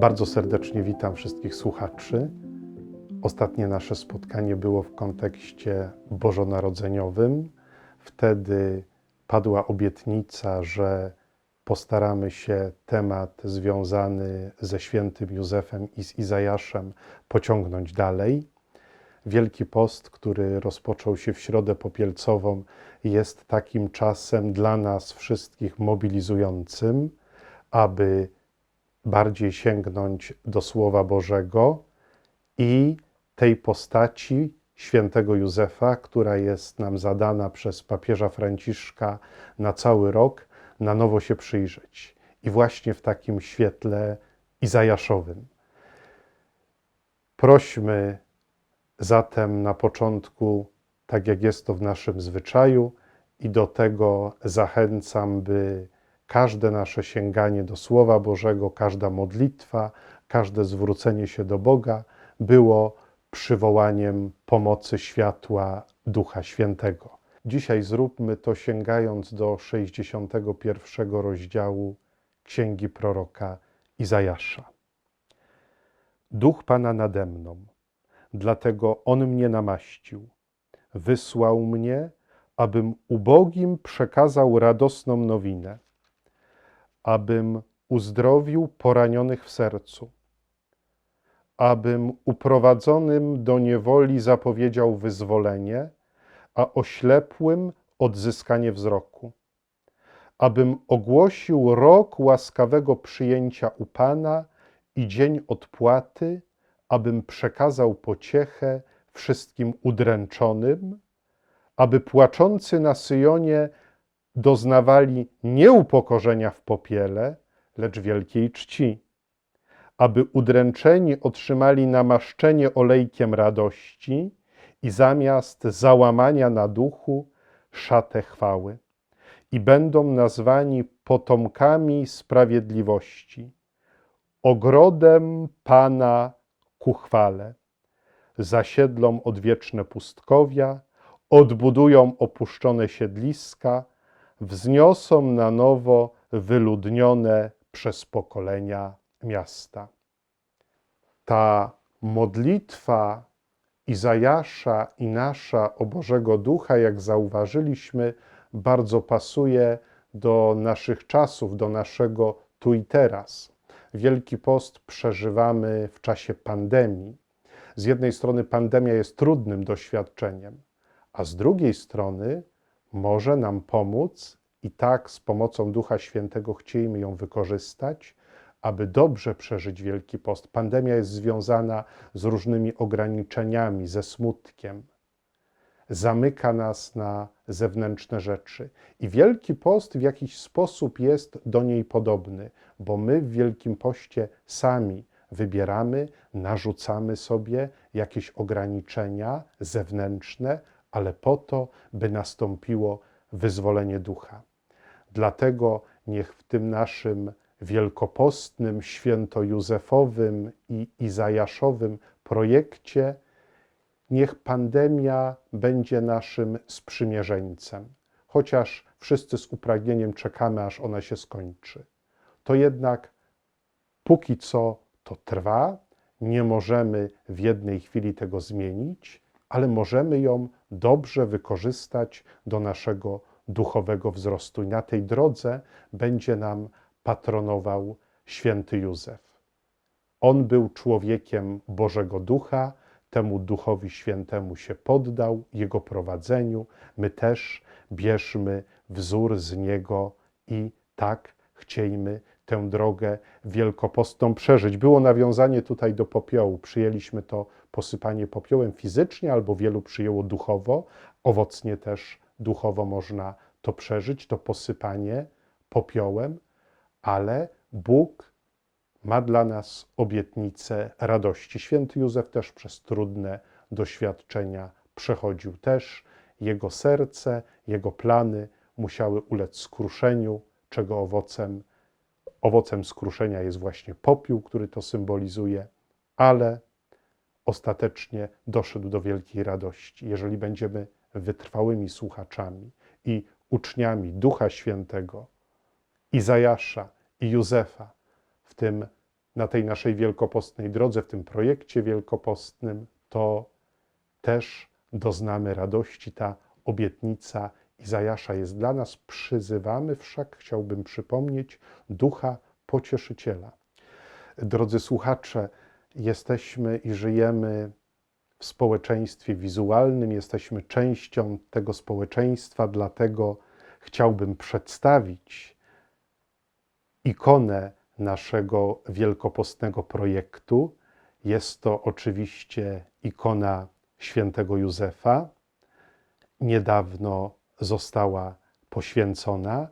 Bardzo serdecznie witam wszystkich słuchaczy. Ostatnie nasze spotkanie było w kontekście bożonarodzeniowym. Wtedy padła obietnica, że postaramy się temat związany ze świętym Józefem i z Izajaszem pociągnąć dalej. Wielki Post, który rozpoczął się w środę popielcową, jest takim czasem dla nas wszystkich mobilizującym, aby bardziej sięgnąć do Słowa Bożego i tej postaci świętego Józefa, która jest nam zadana przez papieża Franciszka na cały rok, na nowo się przyjrzeć. I właśnie w takim świetle izajaszowym. Prośmy zatem na początku, tak jak jest to w naszym zwyczaju, i do tego zachęcam, by każde nasze sięganie do Słowa Bożego, każda modlitwa, każde zwrócenie się do Boga było przywołaniem pomocy światła Ducha Świętego. Dzisiaj zróbmy to sięgając do 61 rozdziału Księgi proroka Izajasza. Duch Pana nade mną, dlatego On mnie namaścił. Wysłał mnie, abym ubogim przekazał radosną nowinę, abym uzdrowił poranionych w sercu, abym uprowadzonym do niewoli zapowiedział wyzwolenie, a oślepłym odzyskanie wzroku, abym ogłosił rok łaskawego przyjęcia u Pana i dzień odpłaty, abym przekazał pociechę wszystkim udręczonym, aby płaczący na Syjonie doznawali nie upokorzenia w popiele, lecz wielkiej czci, aby udręczeni otrzymali namaszczenie olejkiem radości i zamiast załamania na duchu szatę chwały, i będą nazwani potomkami sprawiedliwości, ogrodem Pana ku chwale. Zasiedlą odwieczne pustkowia, odbudują opuszczone siedliska, wzniosą na nowo wyludnione przez pokolenia miasta. Ta modlitwa Izajasza i nasza o Bożego Ducha, jak zauważyliśmy, bardzo pasuje do naszych czasów, do naszego tu i teraz. Wielki Post przeżywamy w czasie pandemii. Z jednej strony pandemia jest trudnym doświadczeniem, a z drugiej strony może nam pomóc i tak z pomocą Ducha Świętego chcielibyśmy ją wykorzystać, aby dobrze przeżyć Wielki Post. Pandemia jest związana z różnymi ograniczeniami, ze smutkiem. Zamyka nas na zewnętrzne rzeczy. I Wielki Post w jakiś sposób jest do niej podobny, bo my w Wielkim Poście sami wybieramy, narzucamy sobie jakieś ograniczenia zewnętrzne, ale po to, by nastąpiło wyzwolenie ducha. Dlatego niech w tym naszym wielkopostnym, świętojózefowym i izajaszowym projekcie niech pandemia będzie naszym sprzymierzeńcem. Chociaż wszyscy z upragnieniem czekamy, aż ona się skończy. To jednak póki co to trwa, nie możemy w jednej chwili tego zmienić, ale możemy ją dobrze wykorzystać do naszego duchowego wzrostu. I na tej drodze będzie nam patronował święty Józef. On był człowiekiem Bożego Ducha, temu Duchowi Świętemu się poddał, jego prowadzeniu. My też bierzmy wzór z niego i tak chciejmy tę drogę wielkopostną przeżyć. Było nawiązanie tutaj do popiołu. Przyjęliśmy to posypanie popiołem fizycznie, albo wielu przyjęło duchowo. Owocnie też duchowo można to przeżyć, to posypanie popiołem, ale Bóg ma dla nas obietnicę radości. Święty Józef też przez trudne doświadczenia przechodził też. Jego serce, jego plany musiały ulec skruszeniu, czego owocem, owocem skruszenia jest właśnie popiół, który to symbolizuje, ale ostatecznie doszedł do wielkiej radości. Jeżeli będziemy wytrwałymi słuchaczami i uczniami Ducha Świętego, Izajasza i Józefa w tym na tej naszej wielkopostnej drodze, w tym projekcie wielkopostnym, to też doznamy radości. Ta obietnica Izajasza jest dla nas. Przyzywamy wszak, chciałbym przypomnieć, ducha pocieszyciela. Drodzy słuchacze, jesteśmy i żyjemy w społeczeństwie wizualnym, jesteśmy częścią tego społeczeństwa, dlatego chciałbym przedstawić ikonę naszego wielkopostnego projektu. Jest to oczywiście ikona świętego Józefa. Niedawno została poświęcona.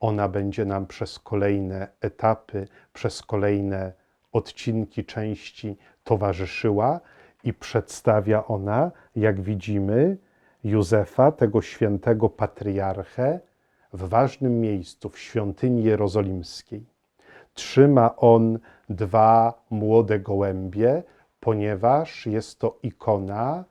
Ona będzie nam przez kolejne etapy, przez kolejne odcinki, części towarzyszyła i przedstawia ona, jak widzimy, Józefa, tego świętego patriarchę, w ważnym miejscu, w świątyni jerozolimskiej. Trzyma on dwa młode gołębie, ponieważ jest to ikona,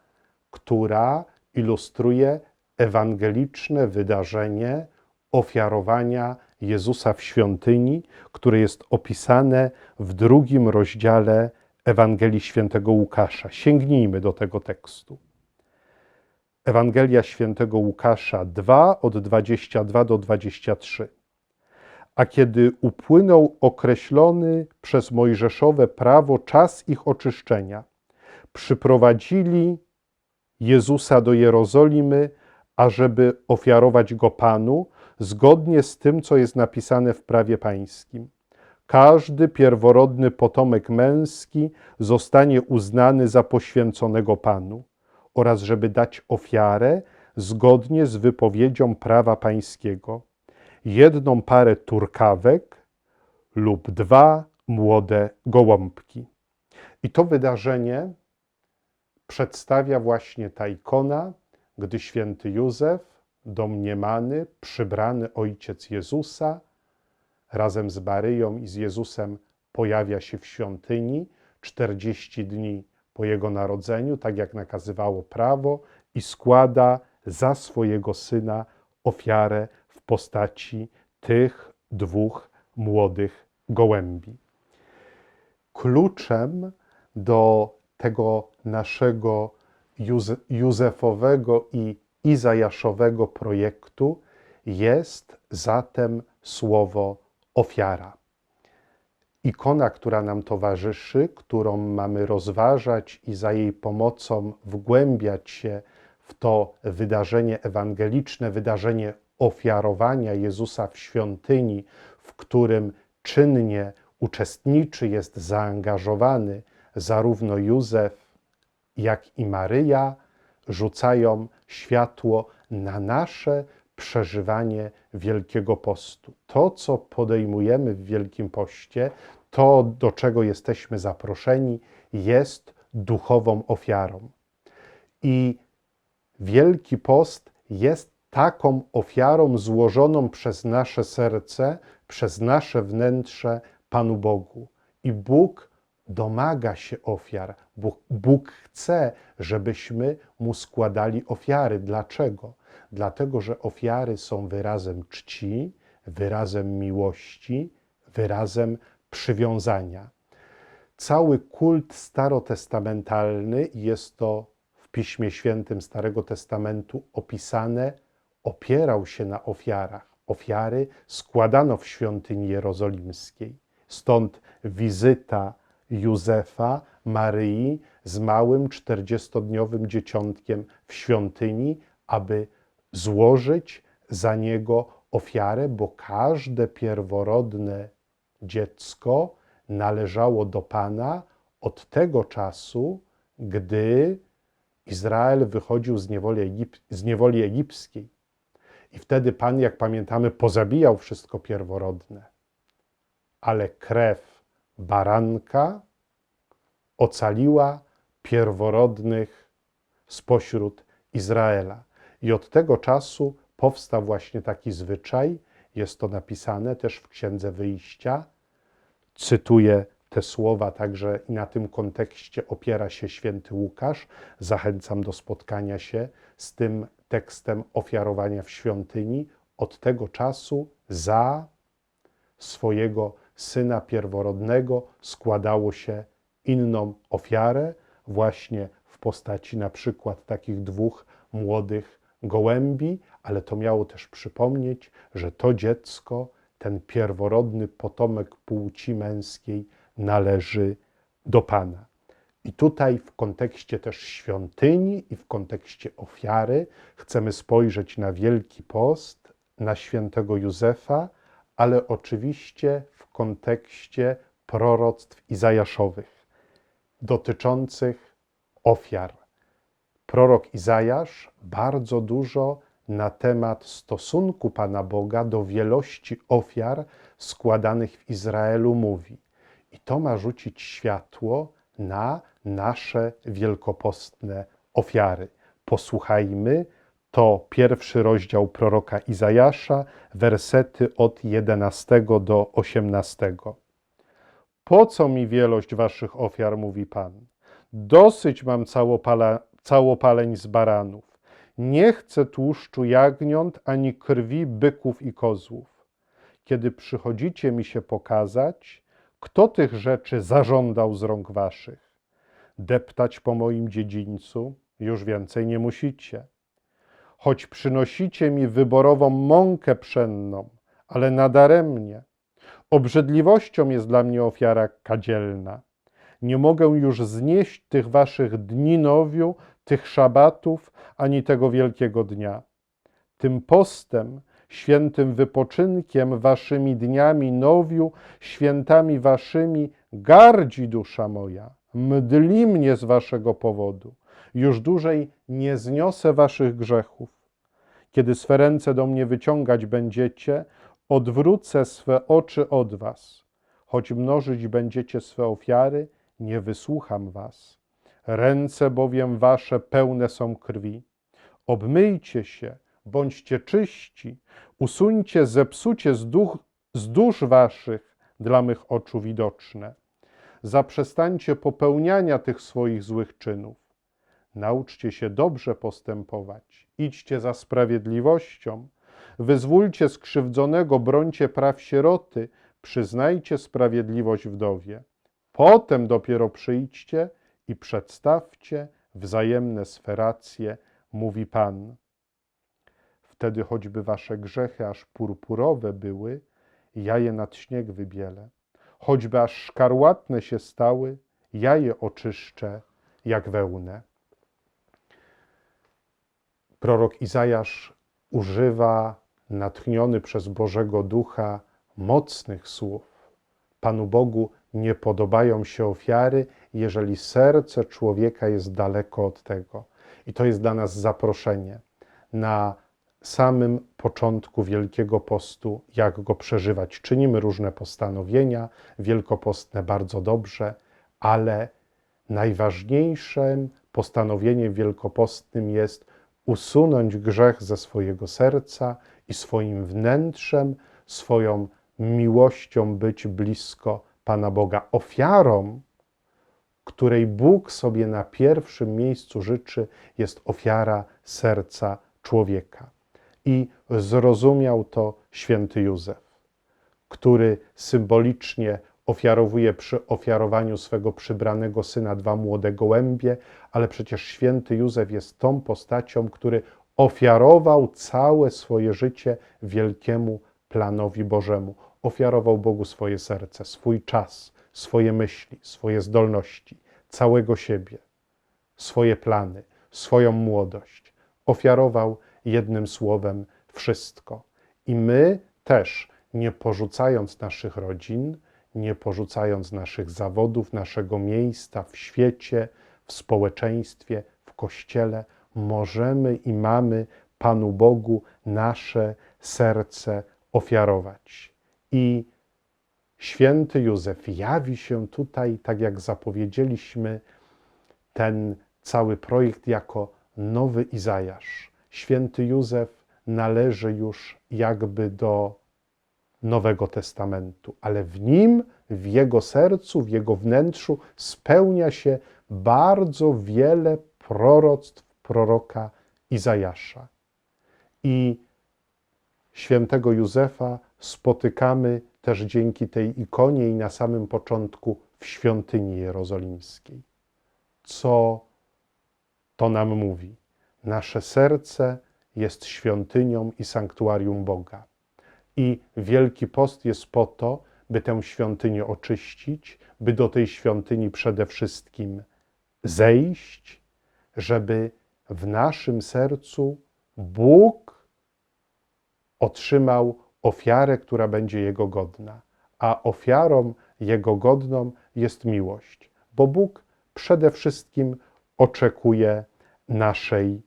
która ilustruje ewangeliczne wydarzenie ofiarowania Jezusa w świątyni, które jest opisane w drugim rozdziale Ewangelii Świętego Łukasza. Sięgnijmy do tego tekstu. Ewangelia Świętego Łukasza 2 od 22 do 23. A kiedy upłynął określony przez Mojżeszowe prawo czas ich oczyszczenia, przyprowadzili Jezusa do Jerozolimy, ażeby ofiarować go Panu, zgodnie z tym, co jest napisane w prawie pańskim. Każdy pierworodny potomek męski zostanie uznany za poświęconego Panu oraz żeby dać ofiarę zgodnie z wypowiedzią prawa pańskiego. Jedną parę turkawek lub dwa młode gołąbki. I to wydarzenie przedstawia właśnie ta ikona, gdy święty Józef, domniemany, przybrany ojciec Jezusa, razem z Maryją i z Jezusem pojawia się w świątyni 40 dni po jego narodzeniu, tak jak nakazywało prawo, i składa za swojego syna ofiarę w postaci tych dwóch młodych gołębi. Kluczem do tego naszego Józefowego i Izajaszowego projektu jest zatem słowo ofiara. Ikona, która nam towarzyszy, którą mamy rozważać i za jej pomocą wgłębiać się w to wydarzenie ewangeliczne, wydarzenie ofiarowania Jezusa w świątyni, w którym czynnie uczestniczy, jest zaangażowany zarówno Józef, jak i Maryja, rzucają światło na nasze przeżywanie Wielkiego Postu. To, co podejmujemy w Wielkim Poście, to, do czego jesteśmy zaproszeni, jest duchową ofiarą. I Wielki Post jest taką ofiarą złożoną przez nasze serce, przez nasze wnętrze Panu Bogu. I Bóg domaga się ofiar. Bóg, Bóg chce, żebyśmy mu składali ofiary. Dlaczego? Dlatego, że ofiary są wyrazem czci, wyrazem miłości, wyrazem przywiązania. Cały kult starotestamentalny jest to w Piśmie Świętym Starego Testamentu opisane, opierał się na ofiarach. Ofiary składano w świątyni jerozolimskiej. Stąd wizyta Józefa, Maryi z małym czterdziestodniowym dzieciątkiem w świątyni, aby złożyć za niego ofiarę, bo każde pierworodne dziecko należało do Pana od tego czasu, gdy Izrael wychodził z niewoli, Egip z niewoli egipskiej. I wtedy Pan, jak pamiętamy, pozabijał wszystko pierworodne. Ale krew baranka ocaliła pierworodnych spośród Izraela. I od tego czasu powstał właśnie taki zwyczaj, jest to napisane też w Księdze Wyjścia. Cytuję te słowa, także i na tym kontekście opiera się święty Łukasz. Zachęcam do spotkania się z tym tekstem ofiarowania w świątyni. Od tego czasu za swojego syna pierworodnego składało się inną ofiarę, właśnie w postaci na przykład takich dwóch młodych gołębi, ale to miało też przypomnieć, że to dziecko, ten pierworodny potomek płci męskiej, należy do Pana. I tutaj w kontekście też świątyni i w kontekście ofiary chcemy spojrzeć na Wielki Post, na świętego Józefa, ale oczywiście w kontekście proroctw Izajaszowych dotyczących ofiar. Prorok Izajasz bardzo dużo na temat stosunku Pana Boga do wielości ofiar składanych w Izraelu mówi. I to ma rzucić światło na nasze wielkopostne ofiary. Posłuchajmy, to pierwszy rozdział proroka Izajasza, wersety od 11 do 18. Po co mi wielość waszych ofiar, mówi Pan? Dosyć mam całopala, całopaleń z baranów. Nie chcę tłuszczu jagniąt ani krwi byków i kozłów. Kiedy przychodzicie mi się pokazać, kto tych rzeczy zażądał z rąk waszych? Deptać po moim dziedzińcu już więcej nie musicie. Choć przynosicie mi wyborową mąkę pszenną, ale nadaremnie. Obrzydliwością jest dla mnie ofiara kadzielna. Nie mogę już znieść tych waszych dni nowiu, tych szabatów, ani tego wielkiego dnia. Tym postem, świętym wypoczynkiem, waszymi dniami nowiu, świętami waszymi, gardzi dusza moja, mdli mnie z waszego powodu. Już dłużej nie zniosę waszych grzechów. Kiedy swe ręce do mnie wyciągać będziecie, odwrócę swe oczy od was. Choć mnożyć będziecie swe ofiary, nie wysłucham was. Ręce bowiem wasze pełne są krwi. Obmyjcie się, bądźcie czyści, usuńcie zepsucie z, duch, z dusz waszych dla mych oczu widoczne. Zaprzestańcie popełniania tych swoich złych czynów. Nauczcie się dobrze postępować, idźcie za sprawiedliwością, wyzwólcie skrzywdzonego, brońcie praw sieroty, przyznajcie sprawiedliwość wdowie. Potem dopiero przyjdźcie i przedstawcie wzajemne sferacje, mówi Pan. Wtedy choćby wasze grzechy aż purpurowe były, ja je nad śnieg wybielę. Choćby aż szkarłatne się stały, ja je oczyszczę jak wełnę. Prorok Izajasz używa, natchniony przez Bożego Ducha, mocnych słów. Panu Bogu nie podobają się ofiary, jeżeli serce człowieka jest daleko od tego. I to jest dla nas zaproszenie na samym początku Wielkiego Postu, jak go przeżywać. Czynimy różne postanowienia wielkopostne bardzo dobrze, ale najważniejszym postanowieniem wielkopostnym jest usunąć grzech ze swojego serca i swoim wnętrzem, swoją miłością być blisko Pana Boga. Ofiarą, której Bóg sobie na pierwszym miejscu życzy, jest ofiara serca człowieka. I zrozumiał to święty Józef, który symbolicznie ofiarowuje przy ofiarowaniu swego przybranego syna dwa młode gołębie, ale przecież święty Józef jest tą postacią, który ofiarował całe swoje życie wielkiemu planowi Bożemu. Ofiarował Bogu swoje serce, swój czas, swoje myśli, swoje zdolności, całego siebie, swoje plany, swoją młodość. Ofiarował jednym słowem wszystko. I my też, nie porzucając naszych rodzin, nie porzucając naszych zawodów, naszego miejsca w świecie, w społeczeństwie, w kościele, możemy i mamy Panu Bogu nasze serce ofiarować. I święty Józef jawi się tutaj, tak jak zapowiedzieliśmy, ten cały projekt jako nowy Izajasz. Święty Józef należy już jakby do Nowego Testamentu, ale w nim, w jego sercu, w jego wnętrzu spełnia się bardzo wiele proroctw proroka Izajasza. I świętego Józefa spotykamy też dzięki tej ikonie i na samym początku w świątyni jerozolimskiej. Co to nam mówi? Nasze serce jest świątynią i sanktuarium Boga. I Wielki Post jest po to, by tę świątynię oczyścić, by do tej świątyni przede wszystkim zejść, żeby w naszym sercu Bóg otrzymał ofiarę, która będzie Jego godna. A ofiarą Jego godną jest miłość, bo Bóg przede wszystkim oczekuje naszej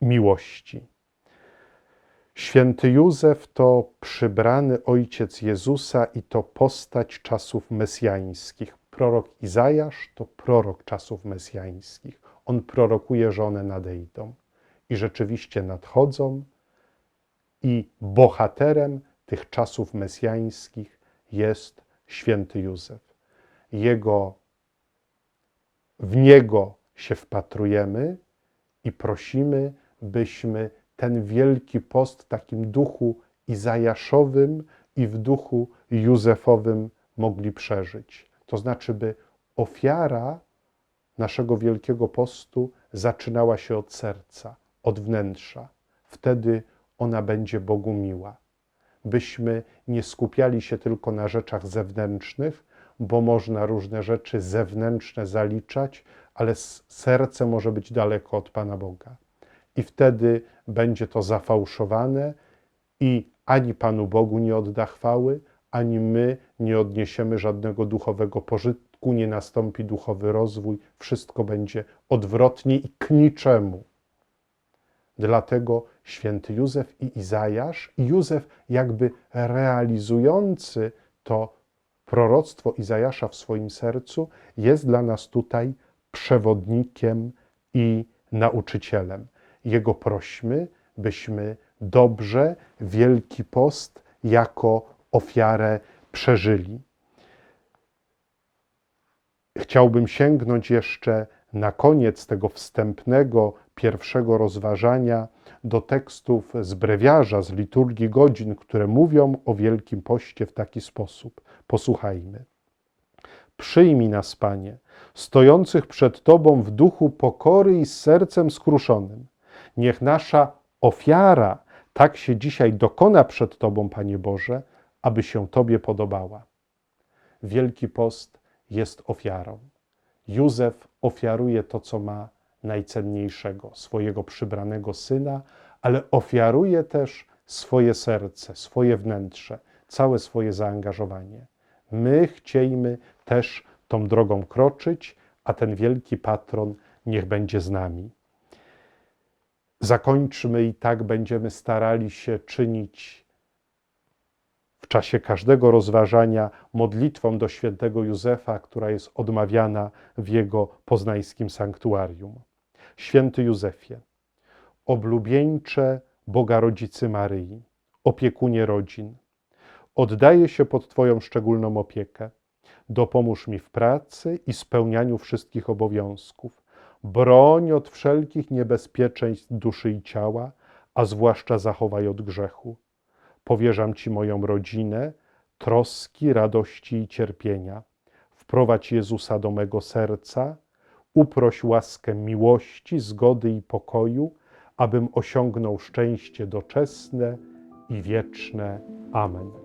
miłości. Święty Józef to przybrany ojciec Jezusa i to postać czasów mesjańskich. Prorok Izajasz to prorok czasów mesjańskich. On prorokuje, że one nadejdą i rzeczywiście nadchodzą, i bohaterem tych czasów mesjańskich jest święty Józef. Jego, w niego się wpatrujemy i prosimy, byśmy ten wielki post takim duchu izajaszowym i w duchu józefowym mogli przeżyć. To znaczy, by ofiara naszego wielkiego postu zaczynała się od serca, od wnętrza. Wtedy ona będzie Bogu miła. Byśmy nie skupiali się tylko na rzeczach zewnętrznych, bo można różne rzeczy zewnętrzne zaliczać, ale serce może być daleko od Pana Boga. I wtedy będzie to zafałszowane i ani Panu Bogu nie odda chwały, ani my nie odniesiemy żadnego duchowego pożytku, nie nastąpi duchowy rozwój, wszystko będzie odwrotnie i k niczemu. Dlatego święty Józef i Izajasz, Józef jakby realizujący to proroctwo Izajasza w swoim sercu, jest dla nas tutaj przewodnikiem i nauczycielem. Jego prośmy, byśmy dobrze Wielki Post jako ofiarę przeżyli. Chciałbym sięgnąć jeszcze na koniec tego wstępnego, pierwszego rozważania do tekstów z brewiarza, z liturgii godzin, które mówią o Wielkim Poście w taki sposób. Posłuchajmy. Przyjmij nas, Panie, stojących przed Tobą w duchu pokory i z sercem skruszonym. Niech nasza ofiara tak się dzisiaj dokona przed Tobą, Panie Boże, aby się Tobie podobała. Wielki Post jest ofiarą. Józef ofiaruje to, co ma najcenniejszego, swojego przybranego syna, ale ofiaruje też swoje serce, swoje wnętrze, całe swoje zaangażowanie. My chciejmy też tą drogą kroczyć, a ten wielki patron niech będzie z nami. Zakończmy i tak będziemy starali się czynić w czasie każdego rozważania modlitwą do świętego Józefa, która jest odmawiana w jego poznańskim sanktuarium. Święty Józefie, oblubieńcze Boga Rodzicy Maryi, opiekunie rodzin, oddaję się pod Twoją szczególną opiekę. Dopomóż mi w pracy i spełnianiu wszystkich obowiązków. Broń od wszelkich niebezpieczeństw duszy i ciała, a zwłaszcza zachowaj od grzechu. Powierzam Ci moją rodzinę, troski, radości i cierpienia. Wprowadź Jezusa do mego serca, uproś łaskę miłości, zgody i pokoju, abym osiągnął szczęście doczesne i wieczne. Amen.